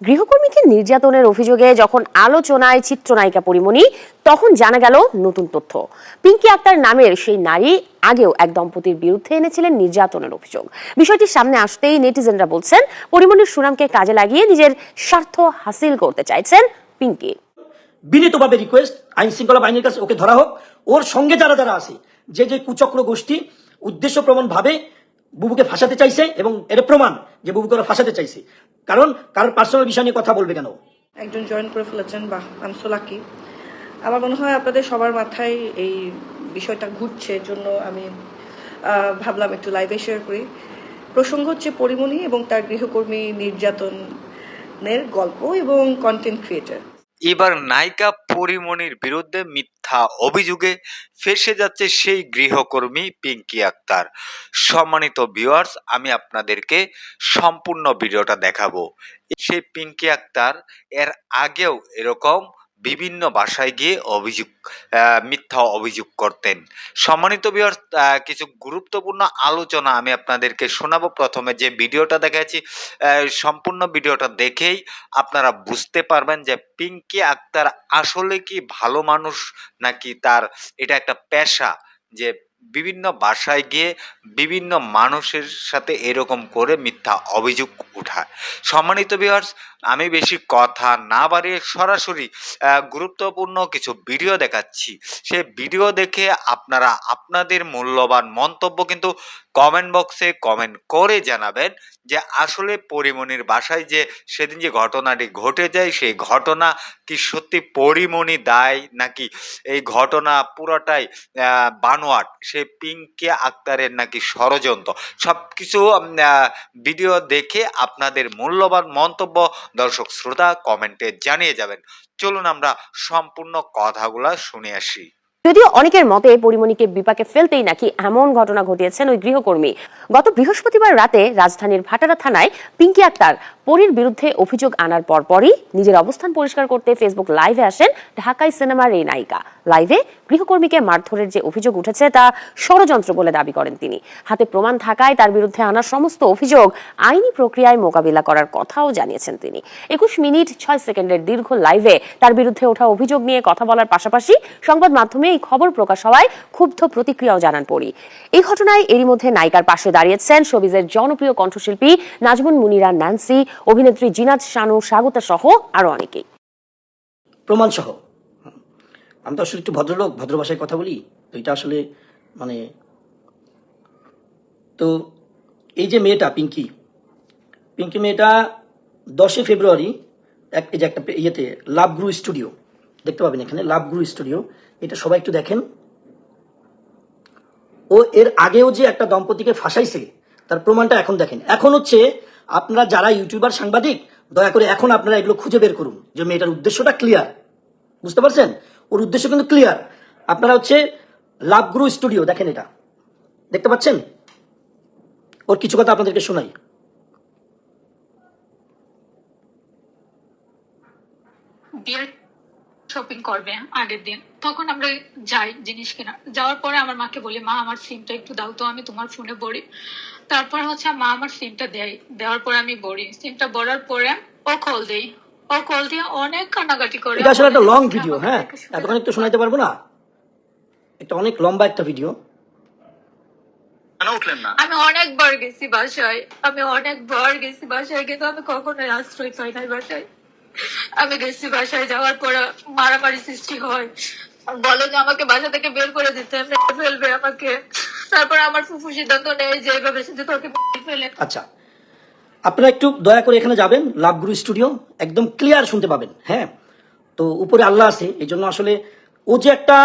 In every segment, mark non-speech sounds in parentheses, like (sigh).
গৃহকর্মীকে নির্যাতনের অভিযোগে যখন আলোচনায় চিত্রনায়িকা পরিমণি, তখন জানা গেল নতুন তথ্য। পিঙ্কি আক্তার নামের সেই নারী আগেও এক দম্পতির বিরুদ্ধে এনেছিলেন নির্যাতনের অভিযোগ। বিষয়টি সামনে আসতেই নেটিজেনরা বলছেন, পরিমণির সুনামকে কাজে লাগিয়ে নিজের স্বার্থ হাসিল করতে চাইছেন পিঙ্কি। বিনীতভাবে রিকোয়েস্ট আইন শৃঙ্খলা বাহিনীর কাছে ওকে ধরা হোক। ওর সঙ্গে যারা যারা আছে, যে যে কুচক্র গোষ্ঠী উদ্দেশ্য প্রমাণ ভাবে বুবুকে ফাঁসাতে চাইছে এবং এর প্রমাণ যে বুবুকে ওরা ফাঁসাতে চাইছে কারণ কারোর পার্সোনাল বিষয় নিয়ে কথা বলবে কেন? একজন জয়েন করে ফেলেছেন বাহ আম সো লাকি আমার মনে হয় আপনাদের সবার মাথায় এই বিষয়টা ঘুরছে জন্য আমি ভাবলাম একটু লাইভে শেয়ার করি। প্রসঙ্গ হচ্ছে পরিমণি এবং তার গৃহকর্মী নির্যাতনের গল্প এবং কন্টেন্ট ক্রিয়েটার এবার নায়িকা পরিমণির বিরুদ্ধে মিথ্যা অভিযোগে ফেসে যাচ্ছে সেই গৃহকর্মী পিঙ্কি আক্তার। সম্মানিত ভিউয়ার্স আমি আপনাদেরকে সম্পূর্ণ ভিডিওটা দেখাবো। সেই পিঙ্কি আক্তার এর আগেও এরকম বিভিন্ন বাসায় গিয়ে অভিযোগ মিথ্যা অভিযোগ করতেন। সম্মানিত ভিউয়ার্স কিছু গুরুত্বপূর্ণ আলোচনা আমি আপনাদেরকে শোনাবো। প্রথমে যে ভিডিওটা দেখাচ্ছি সম্পূর্ণ ভিডিওটা দেখেই আপনারা বুঝতে পারবেন যে পিঙ্কি আক্তার আসলে কি ভালো মানুষ নাকি তার এটা একটা পেশা যে বিভিন্ন বাসায় গিয়ে বিভিন্ন মানুষের সাথে এরকম করে মিথ্যা অভিযোগ উঠায়। সম্মানিত ভিউয়ার্স আমি বেশি কথা না বাড়িয়ে সরাসরি গুরুত্বপূর্ণ কিছু ভিডিও দেখাচ্ছি। সেই ভিডিও দেখে আপনারা আপনাদের মূল্যবান মন্তব্য কিন্তু কমেন্ট বক্সে কমেন্ট করে জানাবেন যে আসলে পরিমণির বাসায় যে সেদিন যে ঘটনাটি ঘটে যায়, সেই ঘটনা কি সত্যি পরিমণি দায় নাকি এই ঘটনা পুরোটাই বানোয়াট, সে পিঙ্কে আক্তারের নাকি ষড়যন্ত্র? সব কিছু ভিডিও দেখে আপনাদের মূল্যবান মন্তব্য দর্শক শ্রোতা কমেন্টে জানিয়ে যাবেন। চলুন আমরা সম্পূর্ণ কথাগুলা শুনে আসি। যদিও অনেকের মতে পরিমণিকে বিপাকে ফেলতেই নাকি এমন ঘটনা ঘটিয়েছেন ওই গৃহকর্মী। গত বৃহস্পতিবার রাতে রাজধানীর ভাটারা থানায় পিঙ্কি আক্তার পরীর বিরুদ্ধে অভিযোগ আনার পরপরই নিজের অবস্থান পরিষ্কার করতে ফেসবুক লাইভে আসেন ঢাকাই সিনেমার এই নায়িকা। লাইভে গৃহকর্মীকে মারধরের যে অভিযোগ উঠেছে তা ষড়যন্ত্র বলে দাবি করেন তিনি। হাতে প্রমাণ থাকায় তার বিরুদ্ধে আনা সমস্ত অভিযোগ আইনি প্রক্রিয়ায় মোকাবিলা করার কথাও জানিয়েছেন তিনি। একুশ মিনিট ছয় সেকেন্ডের দীর্ঘ লাইভে তার বিরুদ্ধে ওঠা অভিযোগ নিয়ে কথা বলার পাশাপাশি সংবাদ মাধ্যমে এই খবর প্রকাশ হওয়ায় ক্ষুব্ধ প্রতিক্রিয়াও জানান পরি। এই ঘটনায় এরই মধ্যে নায়িকার পাশে দাঁড়িয়েছেন শোবিজের জনপ্রিয় কণ্ঠশিল্পী নাজমুন মুনিরা, ন্যান্সি অভিনেত্রী জিনাত শানু, স্বাগতা সহ আরও অনেকেই। প্রমাণ সহ আমি তো আসলে একটু ভদ্রলোক, ভদ্র ভাষায় কথা বলি, তো এটা আসলে মানে তো এই যে মেয়েটা, পিঙ্কি পিঙ্কি মেয়েটা দশই ফেব্রুয়ারি এক, এই যে একটা ইয়েতে, লাভগ্রু স্টুডিও, দেখতে পাবেন এখানে, লাভগ্রু স্টুডিও, এটা সবাই একটু দেখেন। ও এর আগেও যে একটা দম্পতিকে ফাঁসাইছে, তার প্রমাণটা এখন দেখেন। এখন হচ্ছে আপনারা যারা ইউটিউবার, সাংবাদিক, দয়া করে এখন আপনারা এগুলো খুঁজে বের করুন যে মেয়েটার উদ্দেশ্যটা ক্লিয়ার বুঝতে পারছেন? ওর উদ্দেশ্য কিন্তু ক্লিয়ার আপনারা হচ্ছে লাভগুরু স্টুডিও, দেখেন এটা। দেখতে পাচ্ছেন? ওর কিছু কথা আপনাদেরকে শোনাই। বিয়ের শপিং করবে আগের দিন। তখন আমরা যাই জিনিস কেনা যাওয়ার পরে আমার মাকে বলি, মা, আমার সিমটা একটু দাও তো, আমি তোমার ফোনে ভরি। তারপর হচ্ছে মা আমার সিমটা দেয় দেওয়ার পরে আমি ভরি সিমটা ভরার পরে ও কল দেই ও কল দিয়ে অনেক কান্নাকাটি করে। এটা আসলে একটা লং ভিডিও হ্যাঁ? এতক্ষণ একটু শোনাইতে পারব না? এটা অনেক লম্বা একটা ভিডিও আমি অনেকবার গেছি বাসায়। আমি অনেকবার গেছি বাসায় কিন্তু আমি কখনোই আশ্রয় পাই নাই বাসায়। আমি গেছি বাসায় যাওয়ার পরে মারামারি সৃষ্টি হয়। বলো যে আমাকে বাসা থেকে বের করে দিতে ফেলবে আমাকে। তারপর আমার ফুফু সিদ্ধান্ত নেয় যে এভাবে শুধু তোকে ফেলে। আচ্ছা আপনারা একটু দয়া করে এখানে যাবেন, লাভগুরু স্টুডিও, একদম ক্লিয়ার শুনতে পাবেন হ্যাঁ? তো উপরে আল্লাহ আছে, এই জন্য আসলে ও যে একটা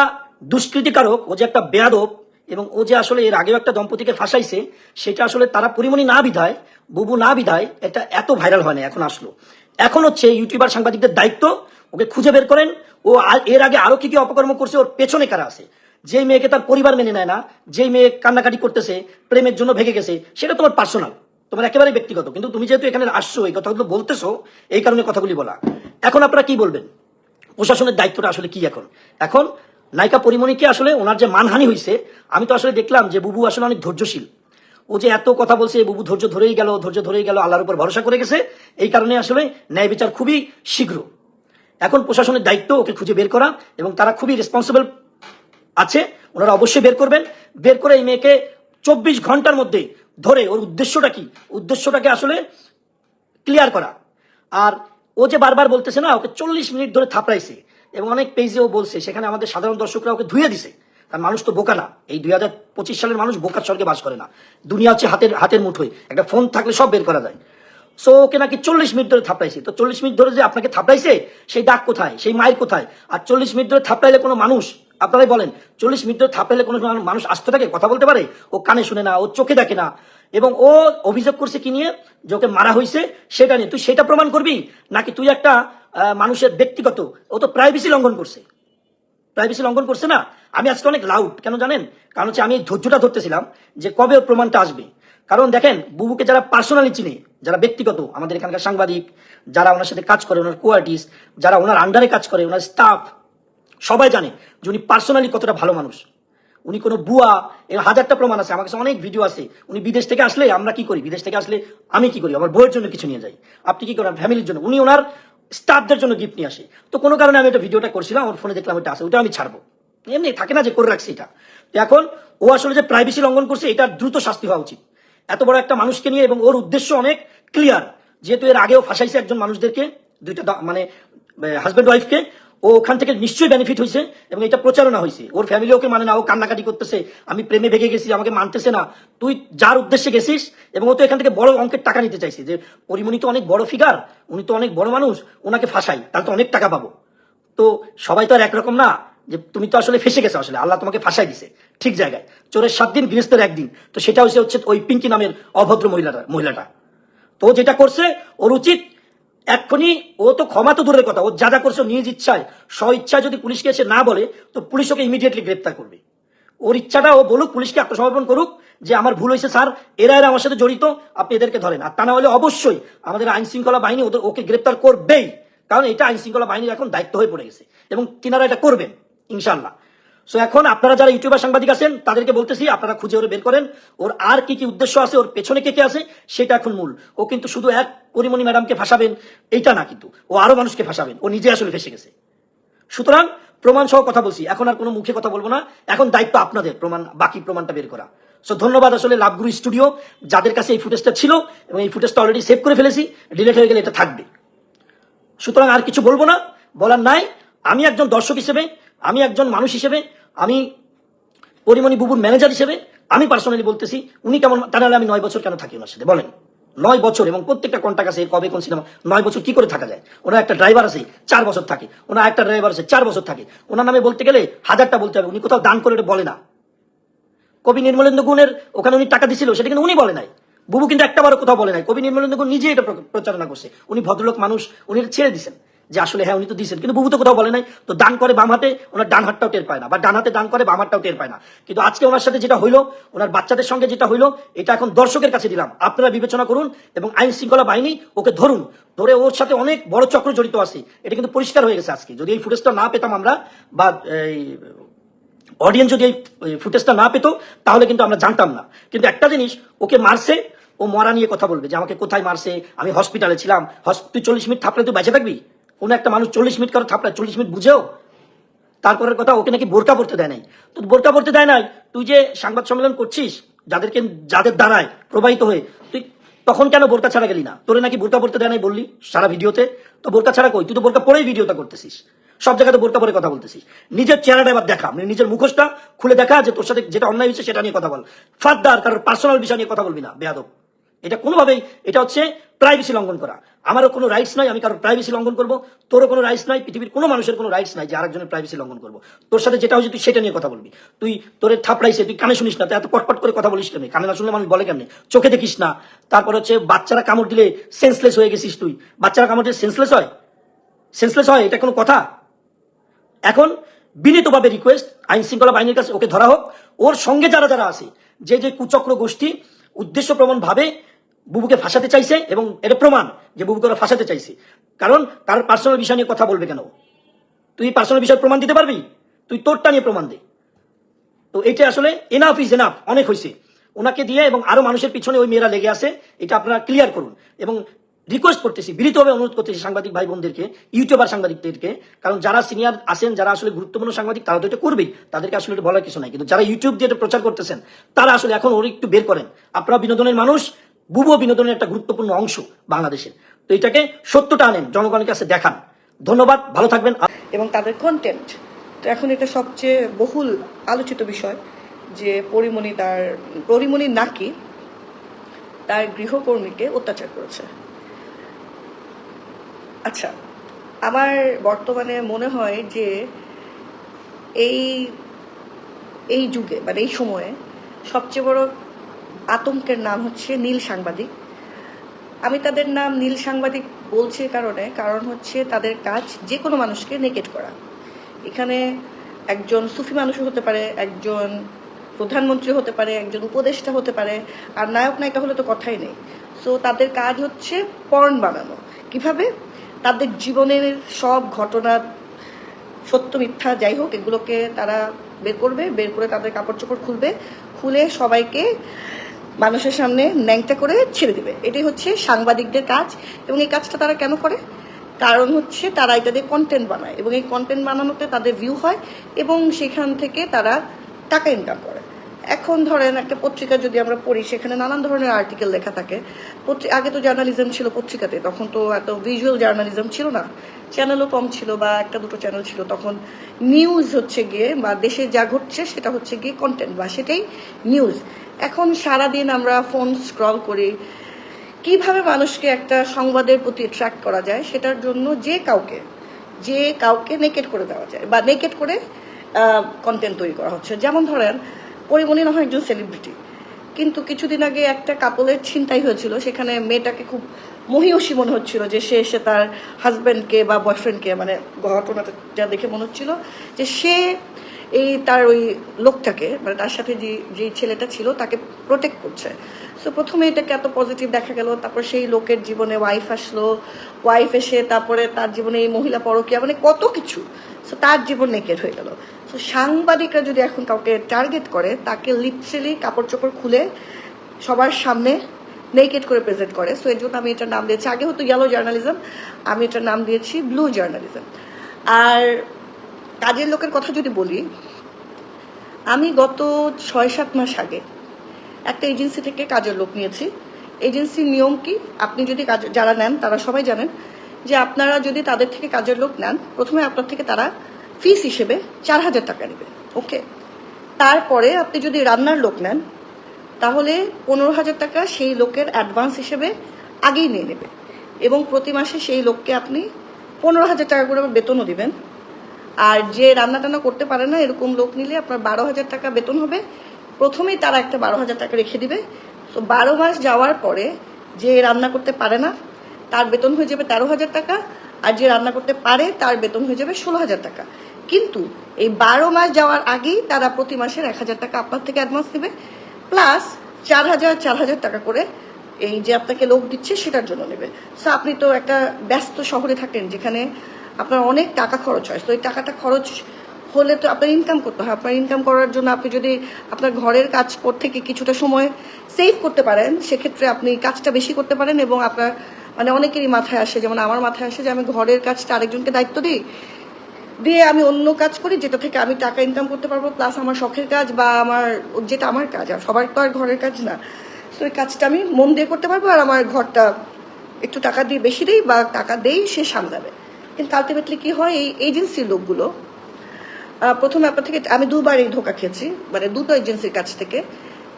দুষ্কৃতিকারক, ও যে একটা বেয়াদব, এবং ও যে আসলে এর আগেও একটা দম্পতিকে ফাঁসাইছে, সেটা আসলে তারা পরিমণি না বিধায়, বুবু না বিধায়, এটা এত ভাইরাল হয় না, এখন আসলো। এখন হচ্ছে ইউটিউবার সাংবাদিকদের দায়িত্ব ওকে খুঁজে বের করেন। ও এর আগে আরও কি কি অপকর্ম করছে, ওর পেছনে কারা আছে? যেই মেয়েকে তার পরিবার মেনে নেয় না, যেই মেয়ে কান্নাকাটি করতেছে, প্রেমের জন্য ভেঙে গেছে, সেটা তোমার পার্সোনাল তোমার একেবারে ব্যক্তিগত। কিন্তু তুমি যেহেতু এখানে আসছো, এই কথাগুলো বলতেছো, এই কারণে কথাগুলি বলা। এখন আপনারা কি বলবেন? প্রশাসনের দায়িত্বটা আসলে কি এখন? এখন নায়িকা পরিমণিকে আসলে ওনার যে মানহানি হয়েছে আমি তো আসলে দেখলাম যে বুবু আসলে অনেক ধৈর্যশীল। ও যে এত কথা বলছে বুবু ধৈর্য ধরেই গেল, ধৈর্য ধরেই গেল, আল্লাহর উপর ভরসা করে গেছে, এই কারণে আসলে ন্যায় বিচার খুবই শীঘ্র। এখন প্রশাসনের দায়িত্ব ওকে খুঁজে বের করা এবং তারা খুবই রেসপন্সিবল আছে। ওনারা অবশ্যই বের করবেন। বের করে এই মেয়েকে চব্বিশ ঘণ্টার মধ্যে ধরে ওর উদ্দেশ্যটা কি? উদ্দেশ্যটাকে আসলে ক্লিয়ার করা। আর ও যে বারবার বলতেছে না, ওকে চল্লিশ মিনিট ধরে থাপড়াইছে এবং অনেক পেজে ও বলছে, সেখানে আমাদের সাধারণ দর্শকরা ওকে ধুয়ে দিছে। কারণ মানুষ তো বোকা না। এই দুই হাজার পঁচিশ সালের মানুষ বোকার স্বর্গে বাস করে না। দুনিয়া হচ্ছে হাতের হাতের মুঠোয়। একটা ফোন থাকলে সব বের করা যায়। সো ওকে নাকি চল্লিশ মিনিট ধরে থাপড়াইছে। তো চল্লিশ মিনিট ধরে যে আপনাকে থাপড়াইছে, সেই দাগ কোথায়? সেই মায়ের কোথায়? আর চল্লিশ মিনিট ধরে থাপড়াইলে কোনো মানুষ, আপনারাই বলেন, চল্লিশ মিনিট ধরে থাপড়াইলে কোনো মানুষ আসতে থাকে, কথা বলতে পারে? ও কানে শুনে না, ও চোখে দেখে না। এবং ও অভিযোগ করছে কি নিয়ে? যে ওকে মারা হয়েছে, সেটা নিয়ে। তুই সেটা প্রমাণ করবি? নাকি তুই একটা মানুষের ব্যক্তিগত, ও তো প্রাইভেসি লঙ্ঘন করছে। প্রাইভেসি লঙ্ঘন করছে না? আমি আজকে অনেক লাউড কেন জানেন? কারণ হচ্ছে আমি ধৈর্যটা ধরতেছিলাম যে কবে প্রমাণটা আসবে। কারণ দেখেন, বুবুকে যারা পার্সোনালি চিনে যারা ব্যক্তিগত, আমাদের এখানকার সাংবাদিক, যারা ওনার সাথে কাজ করে, ওনার কোয়ার্টিস যারা ওনার আন্ডারে কাজ করে, ওনার স্টাফ সবাই জানে যে উনি পার্সোনালি কতটা ভালো মানুষ। উনি কোনো বুয়া, এর হাজারটা প্রমাণ আছে, আমার কাছে অনেক ভিডিও আছে। উনি বিদেশ থেকে আসলে আমরা কি করি? বিদেশ থেকে আসলে আমি কি করি? আমার বইয়ের জন্য কিছু নিয়ে যাই। আপনি কি করেন? ফ্যামিলির জন্য। উনি ওনার স্টাফদের জন্য গিফট নিয়ে আসে। তো কোনো কারণে আমি একটা ভিডিওটা করছিলাম আমার ফোনে দেখলাম ওটা আছে ওটা আমি ছাড়বো। এমনি থাকে না যে করে রাখছি এটা। এখন ও আসলে যে প্রাইভেসি লঙ্ঘন করছে এটা দ্রুত শাস্তি হওয়া উচিত। এত বড় একটা মানুষকে নিয়ে এবং ওর উদ্দেশ্য অনেক ক্লিয়ার যেহেতু এর আগেও ফাঁসাইছে একজন মানুষদেরকে, দুইটা মানে হাজব্যান্ড ওয়াইফকে ও ওখান থেকে নিশ্চয়ই বেনিফিট হয়েছে এবং এটা প্রচারণা হয়েছে ওর ফ্যামিলি ওকে মানে না, ও কান্নাকাটি করতেছে, আমি প্রেমে ভেগে গেছি, আমাকে মানতেছে না। তুই যার উদ্দেশ্যে গেছিস এবং ও তো এখান থেকে বড় অঙ্কের টাকা নিতে চাইছে যে, পরিমণি তো অনেক বড় ফিগার উনি তো অনেক বড় মানুষ ওনাকে ফাঁসাই, তাহলে তো অনেক টাকা পাবো। তো সবাই তো আর একরকম না। যে তুমি তো আসলে ফেসে গেছো আসলে, আল্লাহ তোমাকে ফাঁসাই দিছে। ঠিক জায়গায়। চোরের সাত দিন গৃহস্থের একদিন। তো সেটা হচ্ছে হচ্ছে ওই পিঙ্কি নামের অভদ্র মহিলাটা মহিলাটা। তো যেটা করছে, ওর উচিত এক্ষুনি, ও তো ক্ষমা তো দূরের কথা, ও যা যা করছে নিজ ইচ্ছায়। স্ব ইচ্ছায় যদি পুলিশকে এসে না বলে, তো পুলিশ ওকে ইমিডিয়েটলি গ্রেপ্তার করবে। ওর ইচ্ছাটা ও বলুক, পুলিশকে আত্মসমর্পণ করুক যে আমার ভুল হয়েছে স্যার, এরা এরা আমার সাথে জড়িত, আপনি এদেরকে ধরেন। আর তা না হলে অবশ্যই আমাদের আইন শৃঙ্খলা বাহিনী ওদের ওকে গ্রেপ্তার করবেই। কারণ এটা আইন শৃঙ্খলা বাহিনীর এখন দায়িত্ব হয়ে পড়ে গেছে। এবং তিনারা এটা করবেন। ইনশাল্লাহ সো এখন আপনারা যারা ইউটিউবার, সাংবাদিক আছেন, তাদেরকে বলতেছি, আপনারা খুঁজে ওরে বের করেন, ওর আর কি কি উদ্দেশ্য আছে, ওর পেছনে কে কে আছে, সেটা এখন মূল। ও কিন্তু শুধু এক পরিমণি ম্যাডামকে ফাঁসাবেন, এইটা না কিন্তু। ও আরও মানুষকে ফাঁসাবেন, ও নিজে আসলে ফেসে গেছে। সুতরাং প্রমাণ সহ কথা বলছি, এখন আর কোনো মুখে কথা বলব না। এখন দায়িত্ব আপনাদের, প্রমাণ, বাকি প্রমাণটা বের করা। সো ধন্যবাদ আসলে লাভগুরু স্টুডিও, যাদের কাছে এই ফুটেজটা ছিল, এবং এই ফুটেজটা অলরেডি সেভ করে ফেলেছি ডিলেট হয়ে গেলে এটা থাকবে। সুতরাং আর কিছু বলব না, বলার নাই। আমি একজন দর্শক হিসেবে আমি একজন মানুষ হিসেবে, আমি পরিমণি বুবুর ম্যানেজার হিসেবে, আমি পার্সোনালি বলতেছি, উনি কেমন তা নাহলে আমি নয় বছর কেন থাকি ওনার সাথে? বলেন। নয় বছর এবং প্রত্যেকটা কন্টাক্ট আছে, কবে, কোন সিনেমা নয় বছর কি করে থাকা যায়? ওনার একটা ড্রাইভার আছে, চার বছর থাকে। ওনার একটা ড্রাইভার আছে, চার বছর থাকে। ওনার নামে বলতে গেলে হাজারটা বলতে হবে, উনি কোথাও দান করে বলে না। কবি নির্মলেন্দ্র গুণের ওখানে উনি টাকা দিছিল, সেটা কিন্তু উনি বলে নাই। বুবু কিন্তু একটা বারো কোথাও বলে নাই। কবি নির্মলেন্দ্র গুণ নিজে এটা প্র- প্রচারণা করছে। উনি ভদ্রলোক মানুষ, উনি ছেড়ে দিছেন। যে আসলে হ্যাঁ উনি তো দিয়েছেন। কিন্তু বুবু তো কোথাও বলে নাই, তো দান করে বাম হাতে ওনার ডান হাতটাও টের পায় না, বা ডান হাতে দান করে বাম হাতটাও টের পায় না। কিন্তু আজকে ওনার সাথে যেটা হইল, ওনার বাচ্চাদের সঙ্গে যেটা হইল, এটা এখন দর্শকের কাছে দিলাম। আপনারা বিবেচনা করুন এবং আইন শৃঙ্খলা বাহিনী ওকে ধরুন, ধরে ওর সাথে অনেক বড় চক্র জড়িত আছে। এটা কিন্তু পরিষ্কার হয়ে গেছে আজকে। যদি এই ফুটেজটা না পেতাম আমরা, বা এই অডিয়েন্স যদি এই ফুটেজটা না পেতো, তাহলে কিন্তু আমরা জানতাম না। কিন্তু একটা জিনিস, ওকে মারছে, ও মরা নিয়ে কথা বলবে যে আমাকে কোথায় মারছে, আমি হসপিটালে ছিলাম, হস- তুই চল্লিশ মিনিট থাকলে তুই বেঁচে থাকবি? কোনো একটা মানুষ চল্লিশ মিনিট কারও থাপড়ায় চল্লিশ মিনিট বুঝেও তারপরের কথা ওকে নাকি বোরকা পড়তে দেয় নাই। তো বোরকা পড়তে দেয় নাই, তুই যে সংবাদ সম্মেলন করছিস, যাদেরকে যাদের দ্বারায় প্রবাহিত হয়ে, তুই তখন কেন বোরকা ছাড়া গেলি না? তোরে নাকি বোরকা পড়তে দেয় নাই বললি সারা ভিডিওতে? তো বোরকা ছাড়া কই? তুই তো বোরকা পরেই ভিডিওটা করতেছিস। সব জায়গাতে বোরকা পরে কথা বলতেছিস। নিজের চেহারাটা এবার দেখা মানে নিজের মুখোশটা খুলে দেখা যে তোর সাথে যেটা অন্যায় হয়েছে সেটা নিয়ে কথা বল। ফাদ্দার কারোর পার্সোনাল বিষয় নিয়ে কথা বলবি না, বেয়াদব। এটা কোনোভাবেই, এটা হচ্ছে প্রাইভেসি লঙ্ঘন করা। আমারও কোনো রাইটস নাই, আমি কারোর প্রাইভেসি লঙ্ঘন করব। তোরও কোনো রাইটস নাই, পৃথিবীর কোনো মানুষের কোনো রাইটস নাই যে আরেকজনের প্রাইভেসি লঙ্ঘন করব। তোর সাথে যেটা হচ্ছে তুই সেটা নিয়ে কথা বলবি। তুই তোর থাপড়াইছে, তুই কানে শুনিস না, তুই এত পটপট করে কথা বলিস কেন কানে না শুনলে মানুষ বলে কেমনি? চোখে দেখিস না। তারপর হচ্ছে বাচ্চারা কামড় দিলে সেন্সলেস হয়ে গেছিস তুই। বাচ্চারা কামড় দিলে সেন্সলেস হয়? সেন্সলেস হয়? এটা কোনো কথা? এখন বিনীতভাবে রিকোয়েস্ট আইন শৃঙ্খলা বাহিনীর কাছে ওকে ধরা হোক। ওর সঙ্গে যারা যারা আছে, যে যে কুচক্র গোষ্ঠী, উদ্দেশ্য প্রমাণ ভাবে বুবুকে ফাঁসাতে চাইছে এবং এটা প্রমাণ যে বুবুকে ওরা ফাঁসাতে চাইছে। কারণ তার পার্সোনাল বিষয় নিয়ে কথা বলবে কেন? তুই পার্সোনাল বিষয় প্রমাণ দিতে পারবি? তুই তোরটা নিয়ে প্রমাণ দে। তো এটা আসলে এনাফ ইজ এনাফ অনেক হয়েছে। ওনাকে দিয়ে এবং আরও মানুষের পিছনে ওই মেয়েরা লেগে আছে, এটা আপনারা ক্লিয়ার করুন। এবং রিকোয়েস্ট করতেছি, বিনীতভাবে অনুরোধ করতেছি সাংবাদিক ভাই বোনদেরকে ইউটিউবার সাংবাদিকদেরকে, কারণ যারা সিনিয়র আছেন, যারা আসলে গুরুত্বপূর্ণ সাংবাদিক, তারা তো এটা করবেই। তাদেরকে আসলে এটা বলার কিছু নাই। কিন্তু যারা ইউটিউব দিয়ে এটা প্রচার করতেছেন, তারা আসলে এখন ওর একটু বের করেন। আপনারা বিনোদনের মানুষ বুবো বিনোদনের একটা গুরুত্বপূর্ণ অংশ বাংলাদেশের। তো এটাকে সত্যটা আনেন, জনগণের কাছে দেখান। ধন্যবাদ, ভালো থাকবেন। এবং তাদের কন্টেন্ট তো এখন এটা সবচেয়ে বহুল আলোচিত বিষয় যে পরিমণি তার, পরিমণি নাকি তার গৃহকর্মীকে অত্যাচার করেছে। আচ্ছা আমার বর্তমানে মনে হয় যে এই এই যুগে মানে এই সময়ে সবচেয়ে বড় আতঙ্কের নাম হচ্ছে নীল সাংবাদিক। আমি তাদের নাম নীল সাংবাদিক বলছি কারণে, কারণ হচ্ছে তাদের কাজ যে কোনো মানুষকে নেকেট করা। এখানে একজন সুফি মানুষও হতে পারে, একজন প্রধানমন্ত্রী হতে পারে, একজন উপদেষ্টা হতে পারে, আর নায়ক নায়িকা হলে তো কথাই নেই। সো তাদের কাজ হচ্ছে পর্ন বানানো। কীভাবে? তাদের জীবনের সব ঘটনা, সত্য, মিথ্যা যাই হোক, এগুলোকে তারা বের করবে, বের করে তাদের কাপড় চোপড় খুলবে। খুলে সবাইকে মানুষের সামনে ন্যাংটা করে ছেড়ে দেবে। এটাই হচ্ছে সাংবাদিকদের কাজ। এবং এই কাজটা তারা কেন করে? কারণ হচ্ছে তারা এটা দিয়ে কন্টেন্ট বানায়। এবং এই কন্টেন্ট বানানোতে তাদের ভিউ হয় এবং সেখান থেকে তারা টাকা ইনকাম করে। এখন ধরেন একটা পত্রিকা যদি আমরা পড়ি, সেখানে নানান ধরনের আর্টিকেল লেখা থাকে। আগে তো জার্নালিজম ছিল পত্রিকাতে, তখন তো এত ভিজুয়াল জার্নালিজম ছিল না। চ্যানেলও কম ছিল বা একটা দুটো চ্যানেল ছিল। তখন নিউজ হচ্ছে গিয়ে বা দেশে যা ঘটছে, সেটা হচ্ছে গিয়ে কন্টেন্ট বা সেটাই নিউজ এখন সারাদিন আমরা ফোন স্ক্রল করি। কীভাবে মানুষকে একটা সংবাদের প্রতি ট্র্যাক করা যায় সেটার জন্য যে কাউকে যে কাউকে নেকেট করে দেওয়া যায় বা নেকেট করে কন্টেন্ট তৈরি করা হচ্ছে। যেমন ধরেন, পরিমণি না হয় একজন সেলিব্রিটি কিন্তু কিছুদিন আগে একটা কাপলের ছিনতাই হয়েছিল, সেখানে মেয়েটাকে খুব মহিয়সী মনে হচ্ছিল যে সে এসে তার হাজব্যান্ডকে বা বয়ফ্রেন্ডকে মানে ঘটনাটা দেখে মনে হচ্ছিল যে সে এই তার ওই লোকটাকে মানে তার সাথে যে ছেলেটা ছিল, তাকে প্রোটেক্ট করছে। সো প্রথমে এটাকে এত পজিটিভ দেখা গেল, তারপর সেই লোকের জীবনে ওয়াইফ আসলো। ওয়াইফ এসে তারপরে তার জীবনে এই মহিলা পরকিয়া মানে কত কিছু। সো তার জীবন নেকের হয়ে গেল। সো সাংবাদিকরা যদি এখন কাউকে টার্গেট করে, তাকে লিটারেলি কাপড় চোপড় খুলে সবার সামনে নেকেট করে প্রেজেন্ট করে। সো এর জন্য আমি এটার নাম দিয়েছি। আগে হতো ইয়েলো জার্নালিজম আমি এটার নাম দিয়েছি ব্লু জার্নালিজম আর কাজের লোকের কথা যদি বলি, আমি গত ছয় সাত মাস আগে একটা এজেন্সি থেকে কাজের লোক নিয়েছি। এজেন্সির নিয়ম কি? আপনি যদি কাজ, যারা নেন তারা সবাই জানেন যে আপনারা যদি তাদের থেকে কাজের লোক নেন, প্রথমে আপনার থেকে তারা ফিস হিসেবে চার হাজার টাকা নেবে ওকে তারপরে আপনি যদি রান্নার লোক নেন, তাহলে পনেরো হাজার টাকা সেই লোকের অ্যাডভান্স হিসেবে আগেই নিয়ে নেবে এবং প্রতি মাসে সেই লোককে আপনি পনেরো হাজার টাকা করে বেতনও দিবেন। আর যে রান্না টান্না করতে পারে না, এরকম লোক নিলে আপনার বারো হাজার টাকা বেতন হবে। প্রথমেই তারা একটা বারো হাজার টাকা রেখে দিবে। তো বারো মাস যাওয়ার পরে যে রান্না করতে পারে না, তার বেতন হয়ে যাবে তেরো হাজার টাকা। আর যে রান্না করতে পারে, তার বেতন হয়ে যাবে ষোলো হাজার টাকা। কিন্তু এই বারো মাস যাওয়ার আগেই তারা প্রতি মাসের এক হাজার টাকা আপনার থেকে অ্যাডভান্স দেবে প্লাস চার হাজার চার হাজার টাকা করে এই যে আপনাকে লোক দিচ্ছে, সেটার জন্য নেবে। সো আপনি তো একটা ব্যস্ত শহরে থাকেন, যেখানে আপনার অনেক টাকা খরচ হয়। তো এই টাকাটা খরচ হলে তো আপনার ইনকাম করতে হয়। আপনার ইনকাম করার জন্য আপনি যদি আপনার ঘরের কাজ থেকে কিছুটা সময় সেভ করতে পারেন, সেক্ষেত্রে আপনি কাজটা বেশি করতে পারেন এবং আপনার মানে অনেকেরই মাথায় আসে, যেমন আমার মাথায় আসে যে আমি ঘরের কাজটা আরেকজনকে দায়িত্ব দিই, দিয়ে আমি অন্য কাজ করি যেটা থেকে আমি টাকা ইনকাম করতে পারব প্লাস আমার শখের কাজ বা আমার যেটা আমার কাজ, আর সবার তো আর ঘরের কাজ না। তো ওই কাজটা আমি মন দিয়ে করতে পারব আর আমার ঘরটা একটু টাকা দিয়ে বেশি দেই বা টাকা দেই সে সামলাবে। কিন্তু আলটিমেটলি কি হয়, এই এজেন্সির লোকগুলো প্রথমে আপনার থেকে, আমি দুবারই ধোকা খেয়েছি মানে দুটো এজেন্সির কাছ থেকে।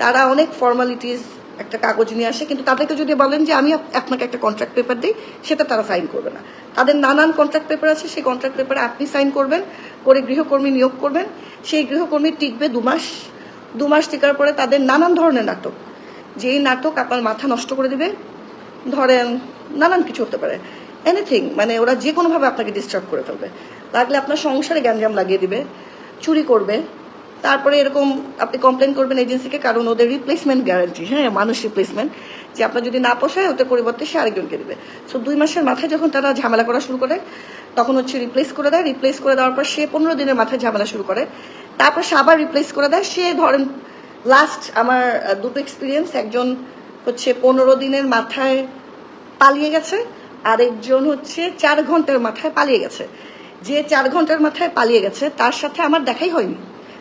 তারা অনেক ফর্মালিটিস একটা কাগজ নিয়ে আসে, কিন্তু তাদেরকে যদি বলেন যে আমি আপনাকে একটা কন্ট্রাক্ট পেপার দিই, সেটা তারা সাইন করবে না। তাদের নানান কন্ট্রাক্ট পেপার আছে, সেই কন্ট্রাক্ট পেপারে আপনি সাইন করবেন, করে গৃহকর্মী নিয়োগ করবেন, সেই গৃহকর্মী টিকবে দু মাস দু মাস টিকার পরে তাদের নানান ধরনের নাটক। যেই নাটক আপনার মাথা নষ্ট করে দিবে, ধরেন, নানান কিছু হতে পারে। এনিথিং মানে ওরা যে কোনোভাবে আপনাকে ডিস্টার্ব করে ফেলবে। লাগলে আপনার সংসারে গ্যাঞ্জাম লাগিয়ে দিবে, চুরি করবে, তারপরে এরকম আপনি কমপ্লেন করবেন এজেন্সিকে কারণ ওদের রিপ্লেসমেন্ট গ্যারান্টি হ্যাঁ মানুষ রিপ্লেসমেন্ট যে আপনার যদি না পোষায় ওটার পরিবর্তে সে আরেকজনকে দেবে। সো দুই মাসের মাথায় যখন তারা ঝামেলা করা শুরু করে, তখন হচ্ছে রিপ্লেস করে দেয় রিপ্লেস করে দেওয়ার পর সে পনেরো দিনের মাথায় ঝামেলা শুরু করে, তারপর সে আবার রিপ্লেস করে দেয়। সে ধরেন লাস্ট আমার দুটো এক্সপিরিয়েন্স একজন হচ্ছে পনেরো দিনের মাথায় পালিয়ে গেছে আরেকজন হচ্ছে চার ঘণ্টার মাথায় পালিয়ে গেছে। যে চার ঘণ্টার মাথায় পালিয়ে গেছে, তার সাথে আমার দেখাই হয়নি।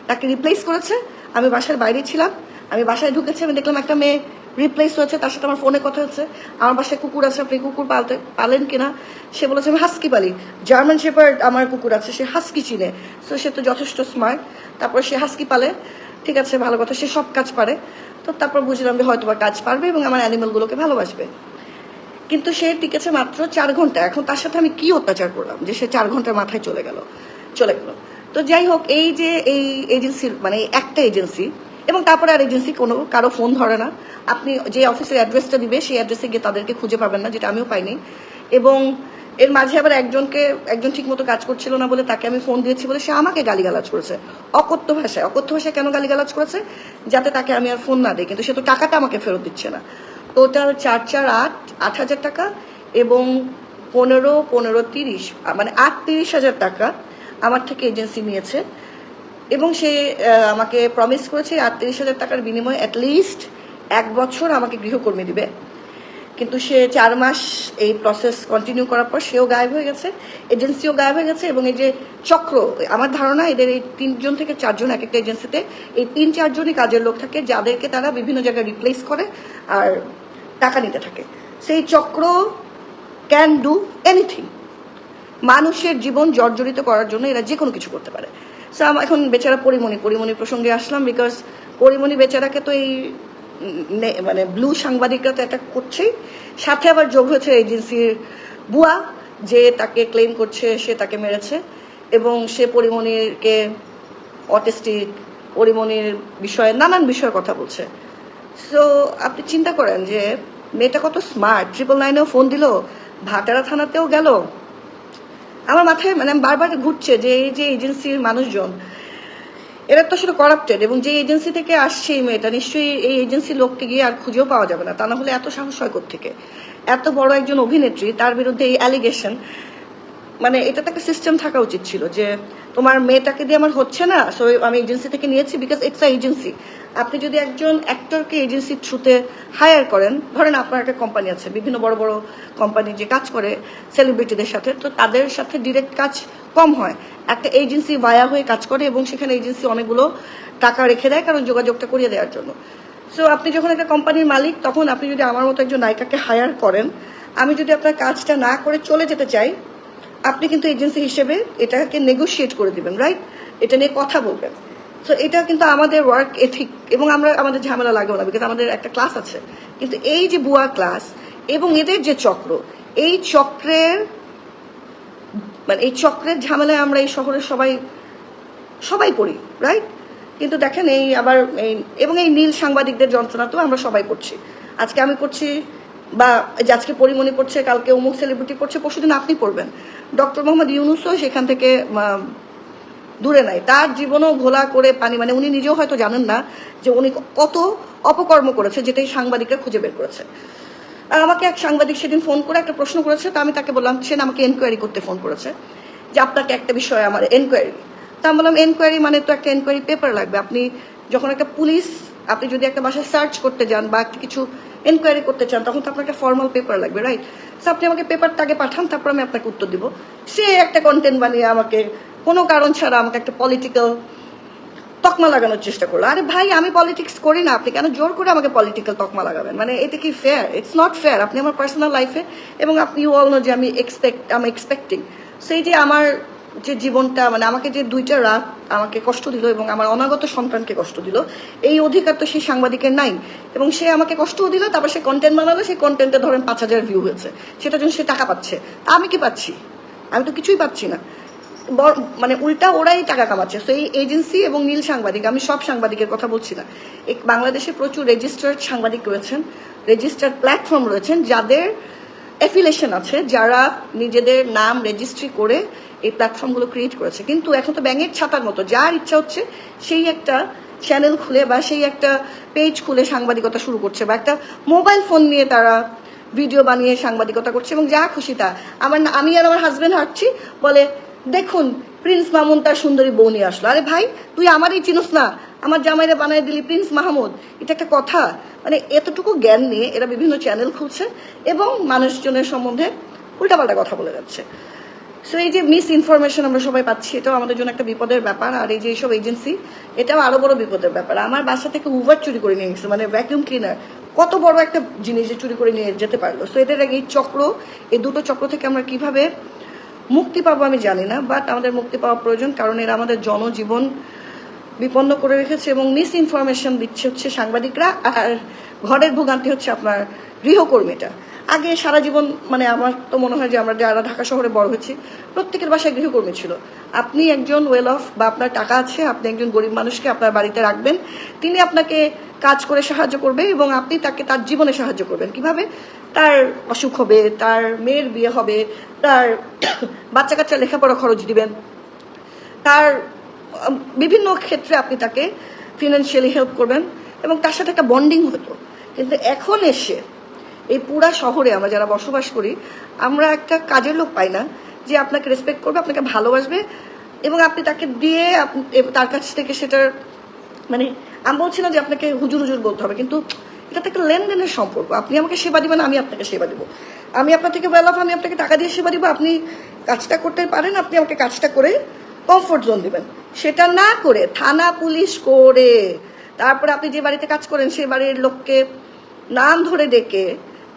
তাকে রিপ্লেস করেছে, আমি বাসার বাইরে ছিলাম, আমি বাসায় ঢুকেছি, আমি দেখলাম একটা মেয়ে রিপ্লেস হয়েছে, তার সাথে আমার ফোনে কথা হচ্ছে। আমার বাসায় কুকুর আছে, আপনি কুকুর পালতে পালেন কিনা? সে বলেছে, আমি হাস্কি পালি। জার্মান শেপার্ড আমার কুকুর আছে, সে হাস্কি চিনে। তো সে তো যথেষ্ট স্মার্ট তারপর সে হাস্কি পালে। ঠিক আছে, ভালো কথা, সে সব কাজ পারে। তো তারপর বুঝলাম যে হয়তো বা কাজ পারবে এবং আমার অ্যানিমেলগুলোকে ভালোবাসবে। কিন্তু সে টিকেছে মাত্র চার ঘণ্টা। এখন তার সাথে আমি কি অত্যাচার করলাম যে সে চার ঘণ্টার মাথায় চলে গেল চলে গেল? তো যাই হোক, এই যে এই এজেন্সির মানে একটা এজেন্সি এবং তারপরে আর এজেন্সি কোনো, কারও ফোন ধরে না। আপনি যে অফিসের অ্যাড্রেসটা দিবে, সেই অ্যাড্রেসে গিয়ে তাদেরকে খুঁজে পাবেন না, যেটা আমিও পাইনি। এবং এর মাঝে আবার একজনকে, একজন ঠিক মতো কাজ করছিল না বলে তাকে আমি ফোন দিয়েছি বলে সে আমাকে গালিগালাজ করেছে। অকথ্য ভাষায়। অকথ্য ভাষায় কেন গালিগালাজ করেছে? যাতে তাকে আমি আর ফোন না দিই। কিন্তু সে তো টাকাটা আমাকে ফেরত দিচ্ছে না। টোটাল চার চার আট আট হাজার টাকা এবং পনেরো পনেরো তিরিশ মানে আট তিরিশ হাজার টাকা আমার থেকে এজেন্সি নিয়েছে। এবং সে আমাকে প্রমিস করেছে আটত্রিশ হাজার টাকার বিনিময়ে অ্যাটলিস্ট এক বছর আমাকে গৃহকর্মী দিবে। কিন্তু সে চার মাস এই প্রসেস কন্টিনিউ করার পর সেও গায়েব হয়ে গেছে এজেন্সিও গায়েব হয়ে গেছে এবং এই যে চক্র, আমার ধারণা এদের এই তিনজন থেকে চারজন এক একটা এজেন্সিতে এই তিন, চারজনই কাজের লোক থাকে, যাদেরকে তারা বিভিন্ন জায়গায় রিপ্লেস করে। আর টাকা নিতে থাকে। সেই চক্র ক্যান ডু এনিথিং মানুষের জীবন জর্জরিত করার জন্য এরা যে কোনো কিছু করতে পারে। এখন বেচারা পরিমণি পরিমণি প্রসঙ্গে আসলাম বিকজ পরিমণি বেচারাকে তো এই মানে ব্লু সাংবাদিকরা তো এটা করছেই। সাথে আবার যোগ হয়েছে এজেন্সির বুয়া, যে তাকে ক্লেম করছে, সে তাকে মেরেছে এবং সে পরিমণিকে অটিস্টিক পরিমণির বিষয়ে নানান বিষয়ে কথা বলছে। সো আপনি চিন্তা করেন যে মেয়েটা কত স্মার্ট ট্রিপল নাইনেও ফোন দিল ভাটারা থানাতেও গেল। আমার মাথায় মানে বারবার ঘুরছে যে এই যে এজেন্সির মানুষজন, এরা তো আসলে করাপ্টেড এবং যে এজেন্সি থেকে আসছে এই মেয়েটা, নিশ্চয়ই এই এজেন্সির লোককে গিয়ে আর খুঁজেও পাওয়া যাবে না। তা না হলে এত সাহস হয় থেকে এত বড় একজন অভিনেত্রী, তার বিরুদ্ধে এই অ্যালিগেশন মানে এটা তো একটা সিস্টেম থাকা উচিত ছিল যে তোমার মেয়েটাকে দিয়ে আমার হচ্ছে না সো আমি এজেন্সি থেকে নিয়েছি বিকজ ইটস আ এজেন্সি আপনি যদি একজন অ্যাক্টরকে এজেন্সির থ্রুতে হায়ার করেন, ধরেন আপনার একটা কোম্পানি আছে, বিভিন্ন বড় বড় কোম্পানি যে কাজ করে সেলিব্রিটিদের সাথে, তো তাদের সাথে ডিরেক্ট কাজ কম হয়। একটা এজেন্সি ভায়া হয়ে কাজ করে এবং সেখানে এজেন্সি অনেকগুলো টাকা রেখে দেয় কারণ যোগাযোগটা করিয়ে দেওয়ার জন্য। সো আপনি যখন একটা কোম্পানির মালিক, তখন আপনি যদি আমার মতো একজন নায়িকাকে হায়ার করেন, আমি যদি আপনার কাজটা না করে চলে যেতে চাই আপনি কিন্তু এজেন্সি হিসেবে এটাকে নেগোশিয়েট করে দিবেন রাইট এটা নিয়ে কথা বলবেন। তো এটা কিন্তু আমাদের ওয়ার্ক এথিক এবং আমরা, আমাদের ঝামেলা লাগবে না বিকজ আমাদের একটা ক্লাস আছে। কিন্তু এই যে বুয়া ক্লাস এবং এদের যে চক্র, এই চক্রের মানে এই চক্রের ঝামেলায় আমরা এই শহরের সবাই সবাই পড়ি রাইট কিন্তু দেখেন এই আবার এই, এবং এই নীল সাংবাদিকদের যন্ত্রণা তো আমরা সবাই করছি আজকে আমি করছি বা আজকে পরিমণি পড়ছে, কালকে অমুক সেলিব্রিটি করছে পরশুদিন আপনি পড়বেন। ডক্টর মোহাম্মদ ইউনুসও সেখান থেকে দূরে নাই। তার জীবনও ঘোলা করে পানি মানে উনি নিজেও হয়তো জানেন না যে উনি কত অপকর্ম করেছে, যেটাই সাংবাদিকরা খুঁজে বের করেছে। আর আমাকে এক সাংবাদিক সেদিন ফোন করে একটা প্রশ্ন করেছে, তা আমি তাকে বললাম সে আমাকে এনকোয়ারি করতে ফোন করেছে, যে আপনাকে একটা বিষয়ে আমার এনকোয়ারি তা আমি বললাম এনকোয়ারি মানে তো একটা এনকোয়ারি পেপার লাগবে। আপনি যখন একটা পুলিশ, আপনি যদি একটা বাসায় সার্চ করতে যান বা কিছু এনকোয়ারি করতে চান, তখন তো আপনার একটা ফর্মাল পেপার লাগবে রাইট সো আপনি আমাকে পেপারটা আগে পাঠান, তারপর আমি আপনাকে উত্তর দিব। সে একটা কন্টেন্ট বানিয়ে আমাকে, কোনো কারণ ছাড়া আমাকে একটা পলিটিক্যাল তকমা লাগানোর চেষ্টা করল। আরে ভাই, আমি পলিটিক্স করি না, আপনি কেন জোর করে আমাকে পলিটিক্যাল তকমা লাগাবেন? মানে এটা কি ফেয়ার ইটস নট ফেয়ার আপনি আমার পার্সোনাল লাইফে এবং আপনি ইউ অল নো যে আমি এক্সপেক্ট আমি এক্সপেক্টিং সেই যে আমার যে জীবনটা মানে আমাকে যে দুইটা রাত আমাকে কষ্ট দিল এবং আমার অনাগত সন্তানকে কষ্ট দিল, এই অধিকার তো সেই সাংবাদিকের নাই। এবং সে আমাকে কষ্টও দিল, তারপর সে কন্টেন্ট বানালো, সেই কন্টেন্টে ধরেন পাঁচ হাজার ভিউ হয়েছে। সেটার জন্য সে টাকা পাচ্ছে। তা আমি কি পাচ্ছি? আমি তো কিছুই পাচ্ছি না। মানে উল্টা ওরাই টাকা কামাচ্ছে। তো এই এজেন্সি এবং নীল সাংবাদিক, আমি সব সাংবাদিকের কথা বলছি না। বাংলাদেশে প্রচুর রেজিস্টার্ড সাংবাদিক রয়েছেন রেজিস্টার্ড প্ল্যাটফর্ম রয়েছেন, যাদের অ্যাফিলেশন আছে, যারা নিজেদের নাম রেজিস্ট্রি করে এই প্ল্যাটফর্মগুলো ক্রিয়েট করেছে। কিন্তু এখন তো ব্যাঙের ছাতার মতো, যার ইচ্ছা হচ্ছে সেই একটা চ্যানেল খুলে বা সেই একটা পেজ খুলে সাংবাদিকতা শুরু করছে বা একটা মোবাইল ফোন নিয়ে তারা ভিডিও বানিয়ে সাংবাদিকতা করছে এবং যা খুশি তা। আমার আমি আর আমার হাজবেন্ড হাঁটছি, বলে, দেখুন প্রিন্স মামুন তার সুন্দরী বউ নিয়ে আসলো। আরে ভাই, তুই আমারই চিনস না। আমার জামাইরে বানায় দিলি প্রিন্স মাহমুদ। এটা একটা কথা। মানে এতটুকু জ্ঞান নিয়ে এরা বিভিন্ন চ্যানেল খুলছে এবং মানুষজনের সম্বন্ধে উল্টাপাল্টা কথা বলে যাচ্ছে। সো এই যে মিস ইনফরমেশন আমরা সবাই পাচ্ছি, এটাও আমাদের জন্য একটা বিপদের ব্যাপার। আর এই যে এইসব এজেন্সি এটাও আরও বড় বিপদের ব্যাপার। আমার বাসা থেকে উভার চুরি করে নিয়ে গেছে মানে ভ্যাকিউম ক্লিনার কত বড় একটা জিনিস যে চুরি করে নিয়ে যেতে পারল। সো এদের এই চক্র, এই দুটো চক্র থেকে আমরা কীভাবে মুক্তি পাবো আমি জানি না বাট আমাদের মুক্তি পাওয়া প্রয়োজন, কারণ এরা আমাদের জনজীবন বিপন্ন করে রেখেছে এবং মিস ইনফরমেশন দিচ্ছে হচ্ছে সাংবাদিকরা, আর ঘরের ভোগান্তি হচ্ছে আপনার গৃহকর্মীটা আগে সারা জীবন মানে আমার তো মনে হয় যে আমরা যারা ঢাকা শহরে বড় হয়েছি, প্রত্যেকের বাসায় গৃহকর্মী ছিল। আপনি একজন ওয়েল অফ বা আপনার টাকা আছে, আপনি একজন গরিব মানুষকে আপনার বাড়িতে রাখবেন, তিনি আপনাকে কাজ করে সাহায্য করবে এবং আপনি তাকে তার জীবনে সাহায্য করবেন। কীভাবে? তার অসুখ হবে, তার মেয়ের বিয়ে হবে, তার (coughs) বাচ্চা কাচ্চা লেখাপড়া খরচ দিবেন। তার বিভিন্ন ক্ষেত্রে আপনি তাকে ফিনান্সিয়ালি হেল্প করবেন এবং তার সাথে একটা বন্ডিং হতো। কিন্তু এখন এসে এই পুরা শহরে আমরা যারা বসবাস করি, আমরা একটা কাজের লোক পাই না যে আপনাকে রেসপেক্ট করবে, আপনাকে ভালোবাসবে এবং আপনি তাকে দিয়ে তার কাছ থেকে সেটার মানে আমি বলছি না যে আপনাকে হুজুর হুজুর বলতে হবে, কিন্তু এটা একটা লেনদেনের সম্পর্ক। আপনি আমাকে সেবা দিবেন, আমি আপনাকে সেবা দিব। আমি আপনার থেকে ওয়েল অফ আমি আপনাকে টাকা দিয়ে সেবা দিব, আপনি কাজটা করতে পারেন, আপনি আমাকে কাজটা করে কমফোর্ট জোন দিবেন। সেটা না করে থানা পুলিশ করে, তারপরে আপনি যে বাড়িতে কাজ করেন সেই বাড়ির লোককে নাম ধরে ডেকে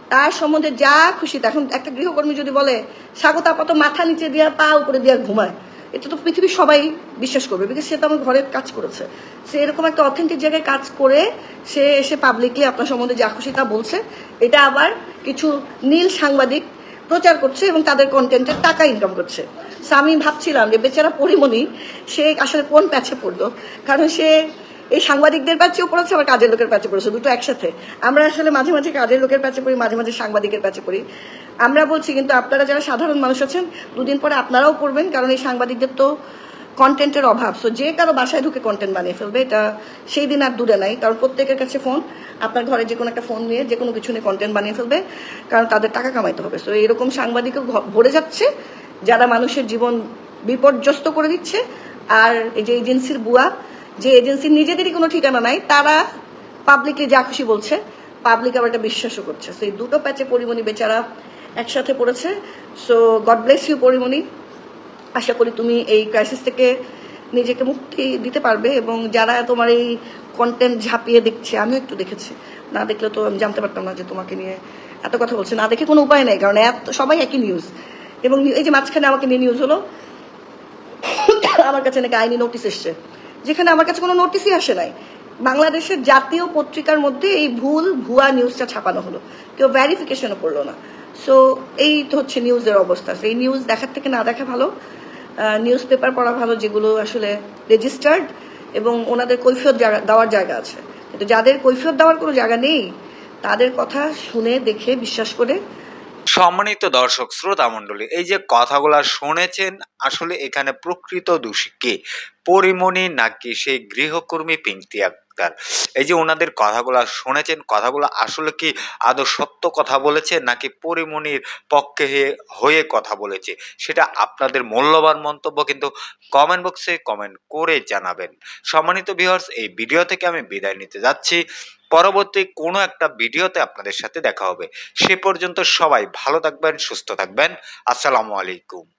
তার সম্বন্ধে যা খুশি এখন একটা গৃহকর্মী যদি বলে স্বাগত আপাতত মাথা নিচে দিয়া পা উপরে দিয়া ঘুমায়। এটা তো পৃথিবীর সবাই বিশ্বাস করবে বিকজ সে তো আমার ঘরে কাজ করেছে। সে এরকম একটা অথেন্টিক জায়গায় কাজ করে, সে এসে পাবলিকলি আপনার সম্বন্ধে যা খুশি তা বলছে। এটা আবার কিছু নীল সাংবাদিক প্রচার করছে এবং তাদের কন্টেন্টের টাকা ইনকাম করছে। So আমি ভাবছিলাম যে বেচারা পরিমণি, সে আসলে কোন প্যাচে পড়ল? কারণ সে এই সাংবাদিকদের প্যাচেও পড়েছে আবার কাজের লোকের প্যাচে পড়েছে দুটো একসাথে। আমরা আসলে মাঝে মাঝে কাজের লোকের প্যাচে পড়ি, মাঝে মাঝে সাংবাদিকের প্যাচে পড়ি। আমরা বলছি কিন্তু আপনারা যারা সাধারণ মানুষ আছেন, দুদিন পরে আপনারাও পড়বেন, কারণ এই সাংবাদিকদের তো কন্টেন্টের অভাব। সো যে কারও বাসায় ঢুকে কন্টেন্ট বানিয়ে ফেলবে, এটা সেই দিন আর দূরে নাই। কারণ প্রত্যেকের কাছে ফোন আপনার ঘরে যে কোনো একটা ফোন নিয়ে যে কোনো কিছু নিয়ে কন্টেন্ট বানিয়ে ফেলবে, কারণ তাদের টাকা কামাইতে হবে। সো এরকম সাংবাদিকও ভরে যাচ্ছে, যারা মানুষের জীবন বিপর্যস্ত করে দিচ্ছে, আর এই যে এজেন্সির বুয়া যে এজেন্সির নিজেদেরই কোনো ঠিকানা নাই, তারা পাবলিকলি যা খুশি বলছে পাবলিক আবার এটা বিশ্বাসও করছে। সেই দুটো প্যাচে পরিমণি বেচারা একসাথে পড়েছে। So God bless you Porimoni. আশা করি তুমি এই ক্রাইসিস থেকে নিজেকে মুক্তি দিতে পারবে এবং যারা তোমার এই কন্টেন্ট ঝাঁপিয়ে দেখছে, আমিও একটু দেখেছি। না দেখলে তো আমি জানতে পারতাম না যে তোমাকে নিয়ে এত কথা বলছে। না দেখে কোনো উপায় নেই, কারণ এত, সবাই একই নিউজ এবং এই যে মাঝখানে আমাকে নিয়ে নিউজ হলো, আমার কাছে নাকি আইনি নোটিস এসছে। যেখানে আমার কাছে কোনো নোটিশই আসে নাই। বাংলাদেশের জাতীয় পত্রিকার মধ্যে এই ভুল ভুয়া নিউজটা ছাপানো হলো। কেউ ভ্যারিফিকেশনও করল না। সো এই তো হচ্ছে নিউজের অবস্থা। এই নিউজ দেখার থেকে না দেখা ভালো। নিউজ পেপার পড়া ভালো, যেগুলো আসলে রেজিস্টার্ড এবং ওনাদের কৈফিয়ত দেওয়ার জায়গা আছে। কিন্তু যাদের কৈফিয়ত দেওয়ার কোনো জায়গা নেই, তাদের কথা শুনে, দেখে, বিশ্বাস করে সম্মানিত দর্শক শ্রোতা মণ্ডলী এই যে কথাগুলা শুনেছেন, আসলে এখানে প্রকৃত দোষী কে? পরিমণি নাকি সেই গৃহকর্মী পিঙ্কি আক্তার এই যে ওনাদের কথাগুলো শুনেছেন, কথাগুলো আসলে কি আদৌ সত্য কথা বলেছে নাকি পরিমণির পক্ষে হয়ে কথা বলেছে? সেটা আপনাদের মূল্যবান মন্তব্য কিন্তু কমেন্ট বক্সে কমেন্ট করে জানাবেন। সম্মানিত ভিউয়ার্স এই ভিডিও থেকে আমি বিদায় নিতে যাচ্ছি। পরবর্তী কোনো একটা ভিডিওতে আপনাদের সাথে দেখা হবে। সে পর্যন্ত সবাই ভালো থাকবেন, সুস্থ থাকবেন। আসসালামু আলাইকুম।